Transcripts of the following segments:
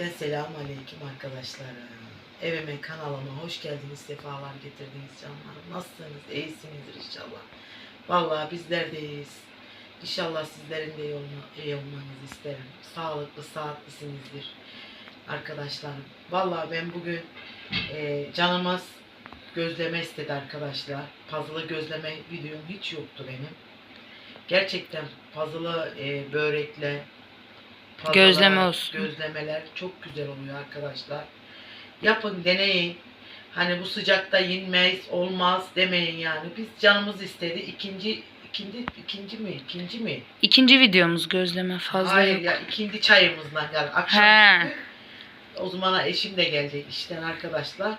Cümleten selamun aleyküm arkadaşlar. Evime kanalıma hoş geldiniz, sefalar getirdiniz canlarım. Nasılsınız? İyisinizdir inşallah. Vallahi bizler de iyiyiz. İnşallah sizlerin de yoluna, iyi olmanızı isterim. Sağlıklı, saatlisinizdir arkadaşlarım. Vallahi ben bugün e, canımız gözleme istedi arkadaşlar. Puzzle'ı gözleme videom hiç yoktu benim. Gerçekten puzzle'ı e, börekle Gözleme olsun. Gözlemeler çok güzel oluyor arkadaşlar. Yapın, deneyin. Hani bu sıcakta yenmez, olmaz demeyin yani. Biz canımız istedi. İkinci, ikinci, ikinci mi? İkinci mi? İkinci videomuz gözleme fazla Hayır yok. ya ikinci çayımızdan yani akşam He. O zaman eşim de gelecek işten arkadaşlar.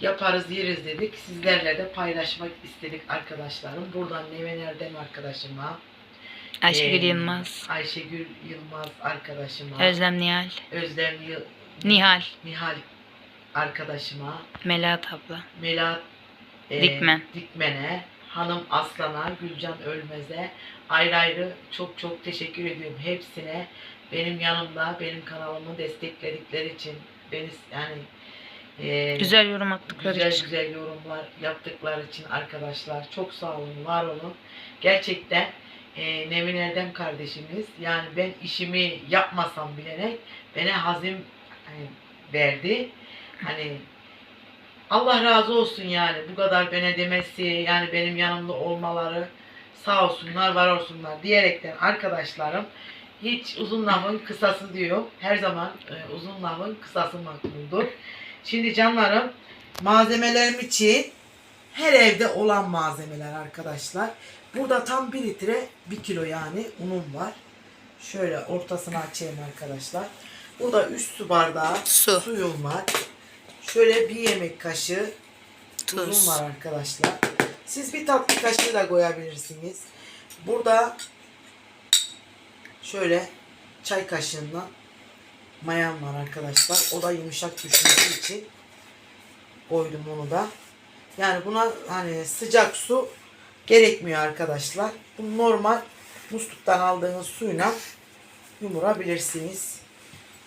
Yaparız yeriz dedik. Sizlerle de paylaşmak istedik arkadaşlarım. Buradan Neven Erdem arkadaşıma. Ayşegül eee, Yılmaz, Ayşegül Yılmaz arkadaşıma. Özlem Nihal, Özlem Yıl- Nihal, Nihal arkadaşıma. Melahat abla, Melat eee, Dikmen. Dikmen'e. Hanım Aslan'a, Gülcan Ölmez'e ayrı ayrı çok çok teşekkür ediyorum hepsine. Benim yanımda, benim kanalımı destekledikleri için, beni yani eee, güzel yorum attıkları güzel için. güzel yorumlar yaptıkları için arkadaşlar çok sağ olun, var olun. Gerçekten eee Nevin Erdem kardeşimiz yani ben işimi yapmasam bilerek bana hazim hani, verdi. Hani Allah razı olsun yani bu kadar bana demesi yani benim yanımda olmaları sağ olsunlar var olsunlar diyerekten arkadaşlarım hiç uzun lafın kısası diyor. Her zaman e, uzun lafın kısası makbuldur. Şimdi canlarım malzemelerim için her evde olan malzemeler arkadaşlar. Burada tam 1 litre 1 kilo yani unum var. Şöyle ortasını açayım arkadaşlar. Burada 3 su bardağı Su. suyum var. Şöyle bir yemek kaşığı Tuz. tuzum var arkadaşlar. Siz bir tatlı kaşığı da koyabilirsiniz. Burada şöyle çay kaşığından mayam var arkadaşlar. O da yumuşak düşmesi için koydum onu da. Yani buna hani sıcak su gerekmiyor arkadaşlar. Bu normal musluktan aldığınız suyla yumurabilirsiniz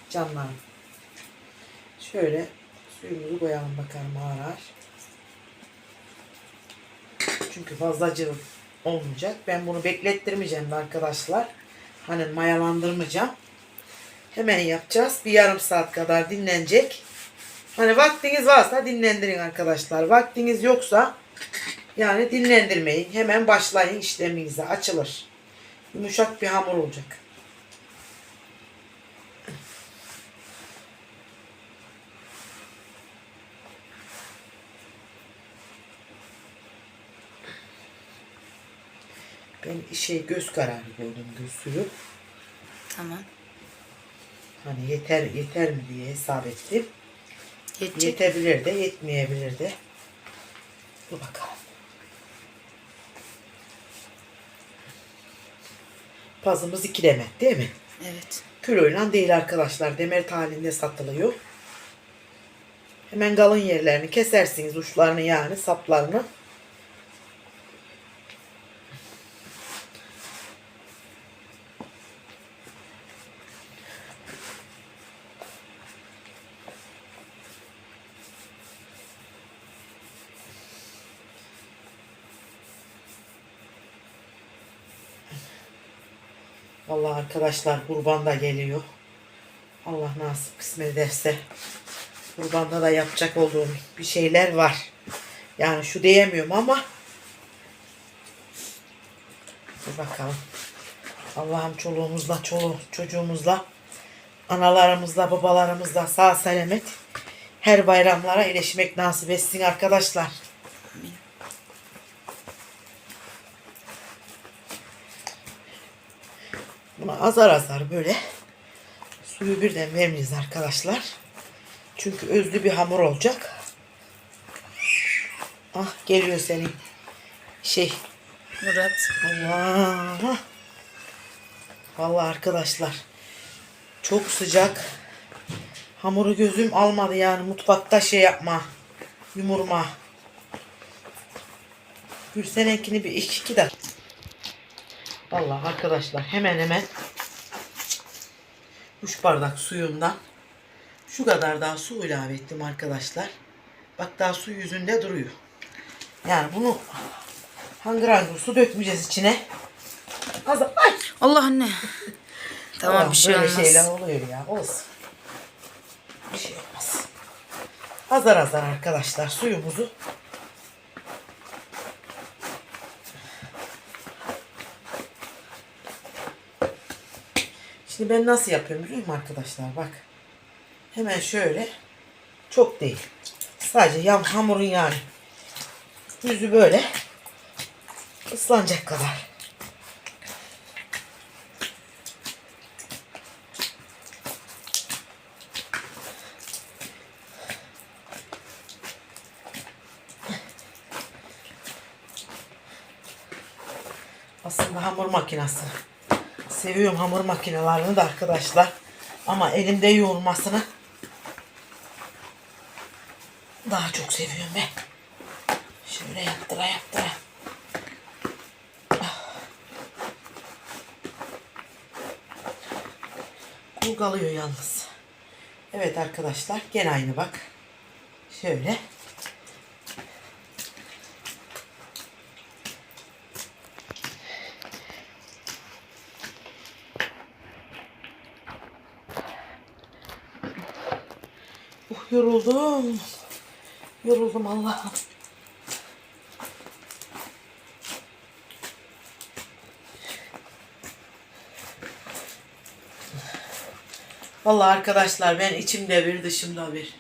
canlarım. Şöyle suyumuzu koyalım bakalım ağır. Çünkü fazla cıvık olmayacak. Ben bunu beklettirmeyeceğim de arkadaşlar. Hani mayalandırmayacağım. Hemen yapacağız. Bir yarım saat kadar dinlenecek. Hani vaktiniz varsa dinlendirin arkadaşlar. Vaktiniz yoksa yani dinlendirmeyin. Hemen başlayın işleminize. Açılır. Yumuşak bir hamur olacak. Ben şey göz kararı koydum gözlüğü. Tamam. Hani yeter yeter mi diye hesap ettim. Yetecek. Yetebilir de yetmeyebilir de. Dur bakalım. Pazımız iki demet değil mi? Evet. Kiloyla değil arkadaşlar. Demet halinde satılıyor. Hemen kalın yerlerini kesersiniz. Uçlarını yani saplarını. Vallahi arkadaşlar kurban da geliyor. Allah nasip kısmet ederse kurbanda da yapacak olduğum bir şeyler var. Yani şu diyemiyorum ama dur bakalım. Allah'ım çoluğumuzla, çoluğu, çocuğumuzla, analarımızla, babalarımızla sağ selamet her bayramlara erişmek nasip etsin arkadaşlar. Buna azar azar böyle suyu birden vermeyiz arkadaşlar. Çünkü özlü bir hamur olacak. Ah geliyor senin şey. Murat. Allah. Vallahi arkadaşlar çok sıcak. Hamuru gözüm almadı yani mutfakta şey yapma. Yumurma. Gülsen'inkini bir iki, iki dakika. Vallahi arkadaşlar hemen hemen 3 bardak suyundan Şu kadar daha su ilave ettim arkadaşlar. Bak daha su yüzünde duruyor. Yani bunu hangır hangır su dökmeyeceğiz içine. Az ay. Allah anne. Tamam Allah'ım, bir şey böyle olmaz. şeyler oluyor ya. Olsun. Bir şey olmaz. Azar azar arkadaşlar suyumuzu Şimdi ben nasıl yapıyorum biliyor musun arkadaşlar? Bak. Hemen şöyle. Çok değil. Sadece yam hamurun yani. Yüzü böyle. ıslanacak kadar. Aslında hamur makinesi. Seviyorum hamur makinelerini de arkadaşlar. Ama elimde yoğurmasını daha çok seviyorum ben. Şöyle yaptıra yaptıra. Ah. Kul kalıyor yalnız. Evet arkadaşlar gene aynı bak. Şöyle. Yoruldum. Yoruldum Allah'ım. Vallahi arkadaşlar ben içimde bir dışımda bir.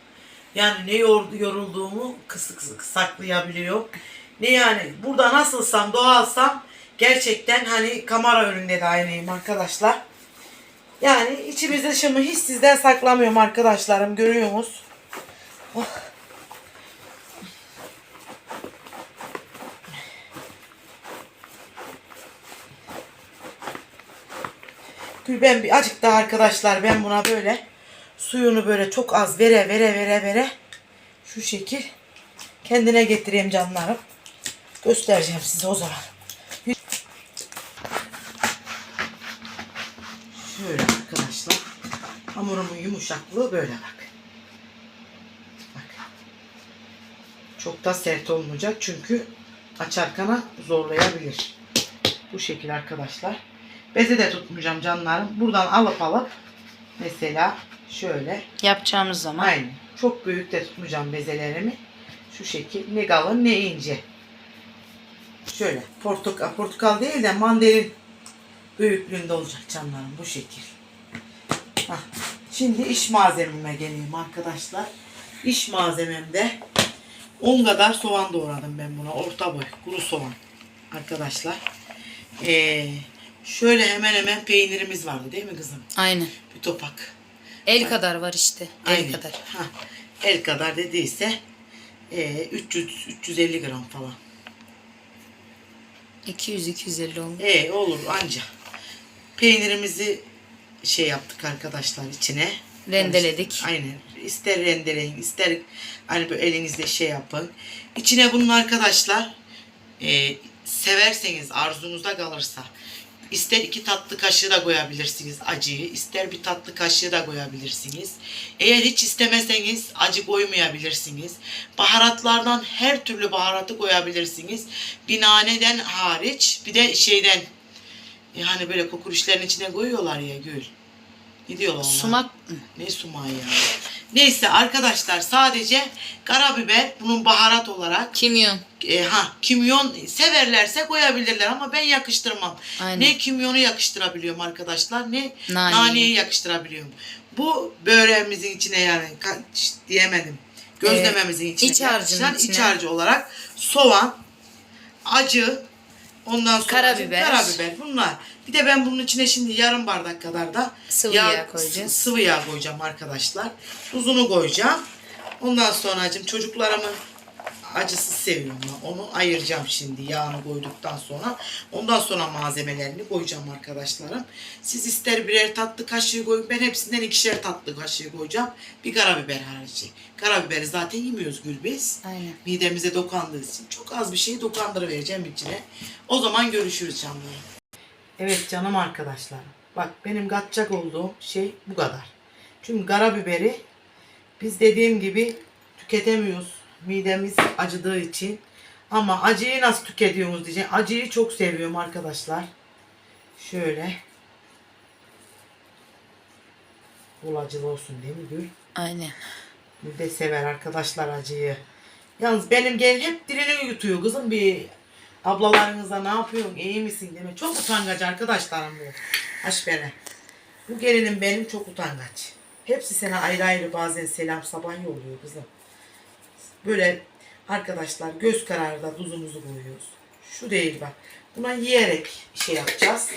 Yani ne yor- yorulduğumu kısık kısık saklayabiliyor. Ne yani burada nasılsam doğalsam gerçekten hani kamera önünde de aynıyım arkadaşlar. Yani içimiz dışımı hiç sizden saklamıyorum arkadaşlarım görüyorsunuz. Oh. Gül ben bir acık daha arkadaşlar ben buna böyle suyunu böyle çok az vere vere vere vere şu şekil kendine getireyim canlarım. Göstereceğim size o zaman. Şöyle arkadaşlar. Hamurumun yumuşaklığı böyle. Bak. Çok da sert olmayacak çünkü açarkana zorlayabilir. Bu şekil arkadaşlar. Beze de tutmayacağım canlarım. Buradan alıp alıp mesela şöyle Yapacağımız zaman. aynı. Çok büyük de tutmayacağım bezelerimi. Şu şekil ne kalın ne ince. Şöyle portakal, portakal değil de mandalin büyüklüğünde olacak canlarım bu şekil. Hah. Şimdi iş malzememe geleyim arkadaşlar. İş malzememde 10 kadar soğan doğradım ben buna. Orta boy kuru soğan arkadaşlar. Ee, şöyle hemen hemen peynirimiz vardı değil mi kızım? Aynen. Bir topak. El kadar var işte. El Aynen. kadar. Hah. El kadar dediyse ee, 300 350 gram falan. 200-250 oldu. E olur anca. Peynirimizi şey yaptık arkadaşlar içine. Rendeledik. Aynen. İster rendeleyin, ister hani böyle elinizde şey yapın. İçine bunun arkadaşlar e, severseniz arzunuzda kalırsa ister iki tatlı kaşığı da koyabilirsiniz acıyı, ister bir tatlı kaşığı da koyabilirsiniz. Eğer hiç istemeseniz acı koymayabilirsiniz. Baharatlardan her türlü baharatı koyabilirsiniz. Bir naneden hariç bir de şeyden e, hani böyle kokuruşların içine koyuyorlar ya gül. Ne diyorlar ona? Sumak? Ne sumağı ya? Neyse arkadaşlar sadece karabiber bunun baharat olarak Kimyon. e, ha kimyon severlerse koyabilirler ama ben yakıştırmam. Aynen. Ne kimyonu yakıştırabiliyorum arkadaşlar ne Naneyi. naneyi yakıştırabiliyorum. Bu böreğimizin içine yani diyemedim. Gözlememizin içine iç harcının yakışan iç içine. harcı olarak soğan, acı, ondan sonra Karabiber. karabiber bunlar. Bir de ben bunun içine şimdi yarım bardak kadar da Sıvı yağ koyacağız. Sıvı yağ koyacağım arkadaşlar. Tuzunu koyacağım. Ondan sonra acım çocuklarımın acısız seviyorum ben. Onu ayıracağım şimdi yağını koyduktan sonra. Ondan sonra malzemelerini koyacağım arkadaşlarım. Siz ister birer tatlı kaşığı koyun. Ben hepsinden ikişer tatlı kaşığı koyacağım. Bir karabiber harici. Karabiberi zaten yemiyoruz gül biz. Aynen. Midemize dokandığı için çok az bir şeyi dokandırıvereceğim içine. O zaman görüşürüz canlarım. Evet canım arkadaşlar. Bak benim katacak olduğum şey bu kadar. Çünkü karabiberi Biz dediğim gibi tüketemiyoruz. Midemiz acıdığı için. Ama acıyı nasıl tüketiyorsunuz diyeceğim. Acıyı çok seviyorum arkadaşlar. Şöyle. Bol acılı olsun değil mi Gül? Aynen. Gül de sever arkadaşlar acıyı. Yalnız benim gelin hep dilini yutuyor kızım bir ablalarınıza ne yapıyorsun iyi misin deme. Çok utangaç arkadaşlarım bu. Aşbere. Bu gelinim benim çok utangaç. Hepsi sana ayrı ayrı bazen selam sabah yolluyor kızım. Böyle arkadaşlar göz kararı da tuzumuzu koyuyoruz. Şu değil bak. Buna yiyerek şey yapacağız.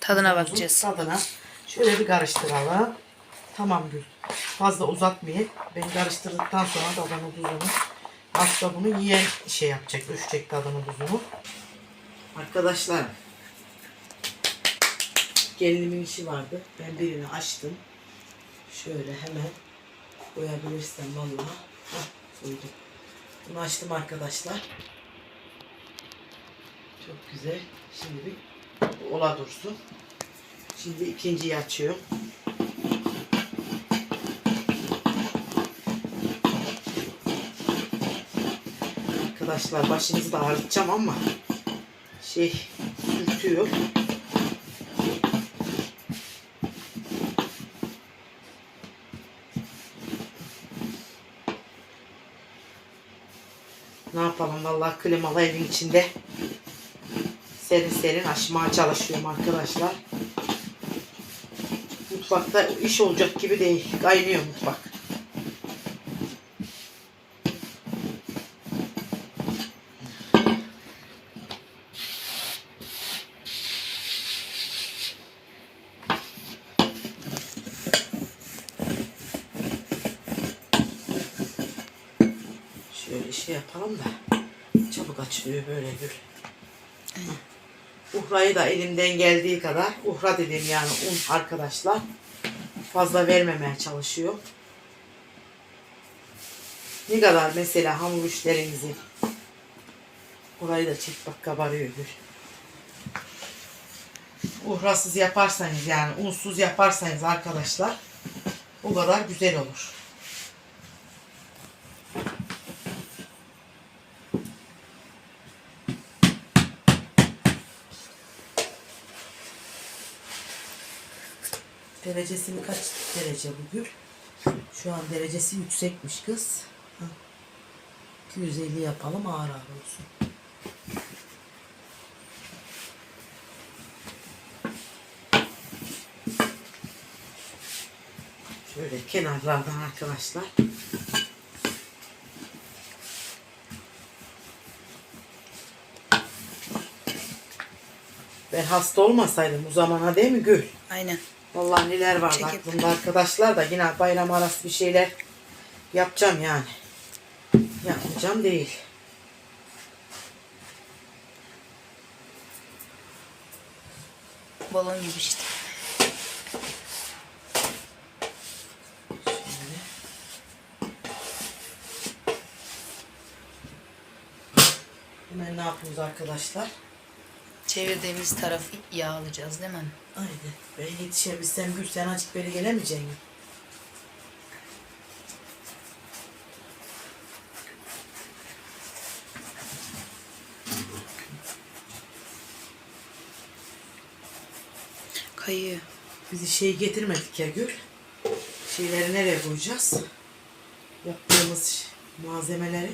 Tadına bakacağız. Tadına. Şöyle bir karıştıralım. Tamam Gül. Fazla uzatmayayım. Ben karıştırdıktan sonra tadını tuzunu hasta bunu yiyen şey yapacak. Ölçecek tadını tuzunu. Arkadaşlar gelinimin işi vardı. Ben birini açtım. Şöyle hemen koyabilirsem vallahi. Koydum. Bunu açtım arkadaşlar. Çok güzel. Şimdi bir ola dursun. Şimdi ikinciyi açıyorum. Arkadaşlar başınızı da ağrıtacağım ama şey sürtüyor. Ne yapalım vallahi klimalı evin içinde serin serin açmaya çalışıyorum arkadaşlar. Mutfakta iş olacak gibi değil. Kaynıyor mutfak. Şöyle şey yapalım da çabuk açılıyor böyle gül. Uhrayı da elimden geldiği kadar uhra dedim yani un arkadaşlar. Fazla vermemeye çalışıyor. Ne kadar mesela hamur işlerinizi Orayı da çek bak kabarıyor gül. Uhrasız yaparsanız yani unsuz yaparsanız arkadaşlar o kadar güzel olur. Derecesini kaç derece bu gül? Şu an derecesi yüksekmiş kız. Hı. 250 yapalım ağır ağır olsun. Şöyle kenarlardan arkadaşlar. Ben hasta olmasaydım bu zamana değil mi Gül? Aynen. Vallahi neler var Çekip. aklımda arkadaşlar da yine bayram arası bir şeyler yapacağım yani. Yapmayacağım değil. Balon gibi işte. Hemen ne yapıyoruz arkadaşlar? Çevirdiğimiz tarafı yağlayacağız değil mi? Haydi. Ben yetişebilsem Gül sen açık beri gelemeyecek misin? Kayıyor. Bizi şey getirmedik ya Gül. Şeyleri nereye koyacağız? Yaptığımız malzemeleri.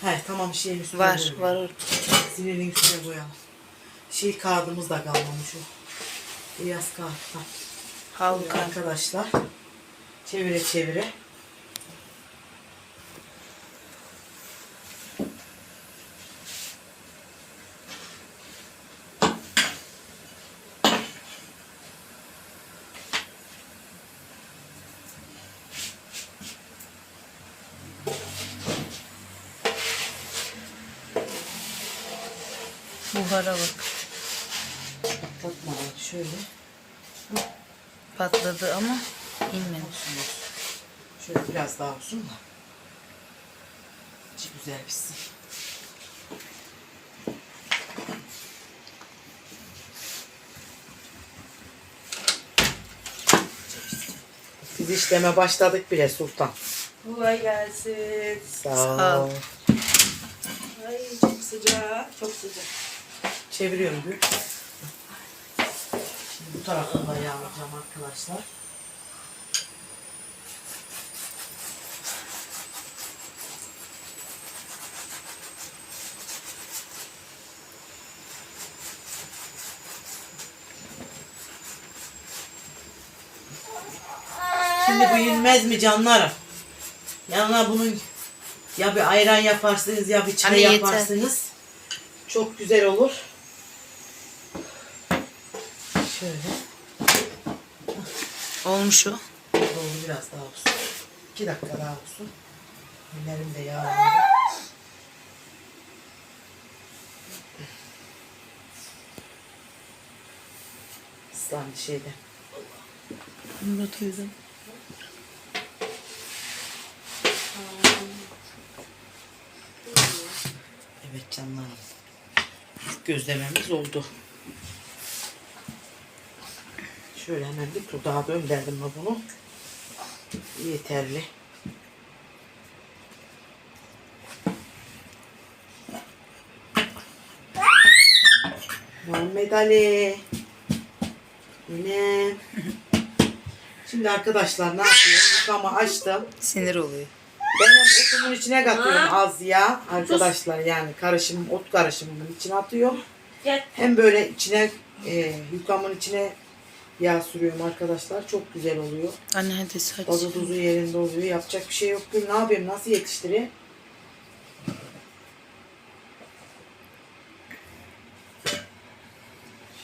He tamam şeyin üstüne Var, koyalım. var. Sinirinin üstüne koyalım. Şey kağıdımız da kalmamış o. Beyaz kağıttan. Halka. Arkadaşlar çevire çevire. Buhara bak. Şöyle. Patladı ama olsun. Şöyle biraz daha olsun da. İçi güzel pişsin. Biz işleme başladık bile Sultan. Kolay gelsin. Sağ ol. Ay çok sıcak, çok sıcak. Çeviriyorum Gül. Bu tarafını da yağlayacağım arkadaşlar. Şimdi bu yenmez mi canlarım? Yanına bunun ya bir ayran yaparsınız ya bir çay Anne yeter. yaparsınız. Çok güzel olur. Şöyle. Olmuş o. Doğru biraz daha olsun. İki dakika daha olsun. Ellerim de yağlandı. Islandı şeyden. Murat uyudu. Evet canlarım. Gözlememiz oldu. Şöyle hemen bir tur daha döndürdüm ben bunu. Yeterli. Muhammed Ali. Yine. Şimdi arkadaşlar ne yapıyorum? Yıkama açtım. Sinir oluyor. Ben hem otumun içine katıyorum az yağ arkadaşlar yani karışım ot karışımının içine atıyorum. Gel. Hem böyle içine e, yufkamın içine yağ sürüyorum arkadaşlar. Çok güzel oluyor. Anne hadi saç. Tadı tuzu yerinde oluyor. Yapacak bir şey yok. Gül ne yapayım? Nasıl yetiştireyim?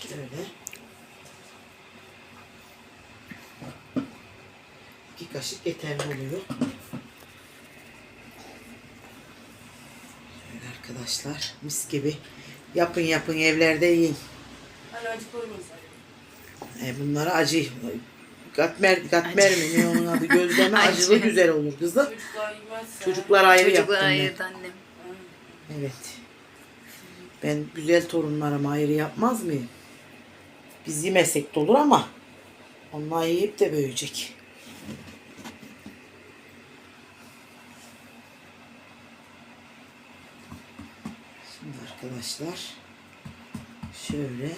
Şöyle. İki kaşık yeterli oluyor. Şöyle arkadaşlar mis gibi. Yapın yapın evlerde yiyin. Hani acı koymayın sen. E bunlara acı. Katmer, katmer mi ne onun adı? Gözleme Acı. acılı güzel olur kızım. Çocuklar yemezse. Çocuklar ayrı Çocuklar yaptım ben. ayırdı annem. Evet. Ben güzel torunlarıma ayrı yapmaz mıyım? Biz yemesek de olur ama onlar yiyip de büyüyecek. Şimdi arkadaşlar şöyle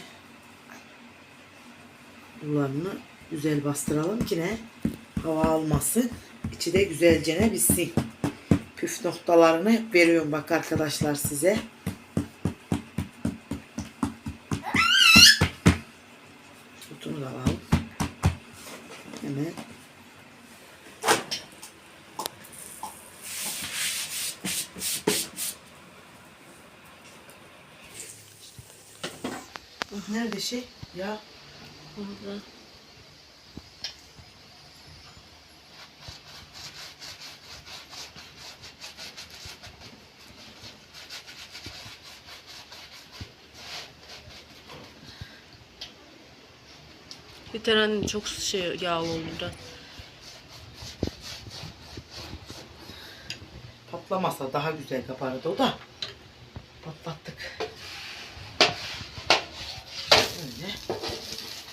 bularını güzel bastıralım ki ne hava almasın. İçi de güzelce ne bitsin püf noktalarını veriyorum bak arkadaşlar size. Sütunu da alalım. Hemen. Ah, Nerede şey? Ya Burada. Bir tane çok şey yağlı oldu da. patlamasa daha güzel kapardı o da. Patlattık. Böyle.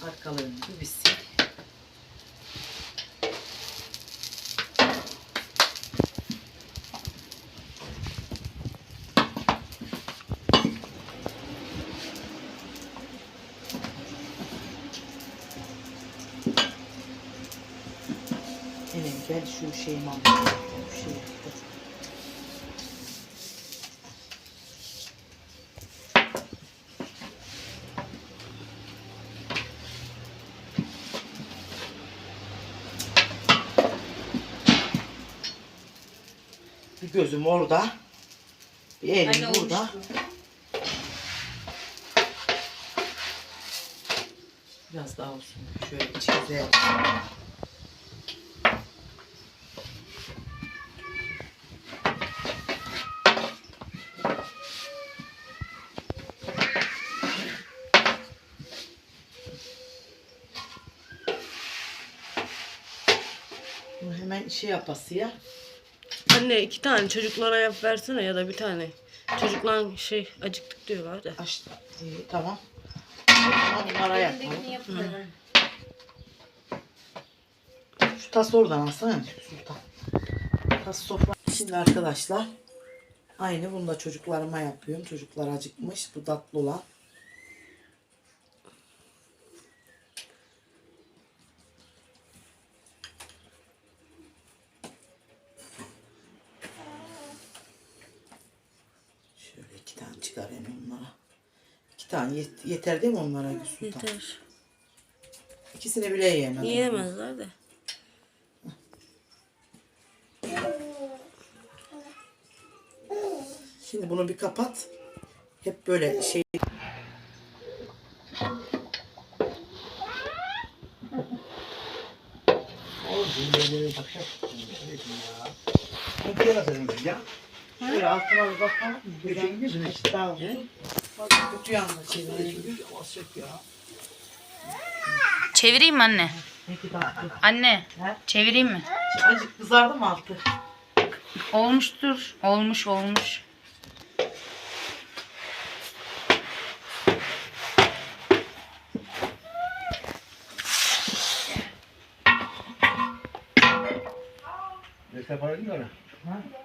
Arkalarını bir bitsin. Benim gel şu şeyimi alayım. Şu şeyi. Gözüm orada. Bir elim burada. Biraz daha olsun. Şöyle içi güzel. Bu hemen şey yapası ya. Anne iki tane çocuklara yap versene ya da bir tane. Çocuklar şey acıktık diyorlar da. Aç. İyi, tamam. O zaman bunlara yapalım. Şu tas oradan alsana Sultan. Tas topla. Şimdi arkadaşlar aynı bunu da çocuklarıma yapıyorum. Çocuklar acıkmış. Bu tatlı olan. Şöyle iki tane çıkarayım onlara. İki tane yet- yeter değil mi onlara Gülsün? Yeter. İkisini bile yiyemem. Yiyemezler de. Şimdi bunu bir kapat. Hep böyle şey Oğlum böyle bakacak. ya. Bu kere senin ya. Şöyle altına bir bakalım mı? Geçen Buradan gün mü? bir daha olsun. Bak kötü yanına çevireyim. Basacak ya. Çevireyim mi anne? Dakika. Anne He? çevireyim mi? Azıcık kızardı mı altı? Olmuştur. Olmuş olmuş. Destek para değil mi? Ve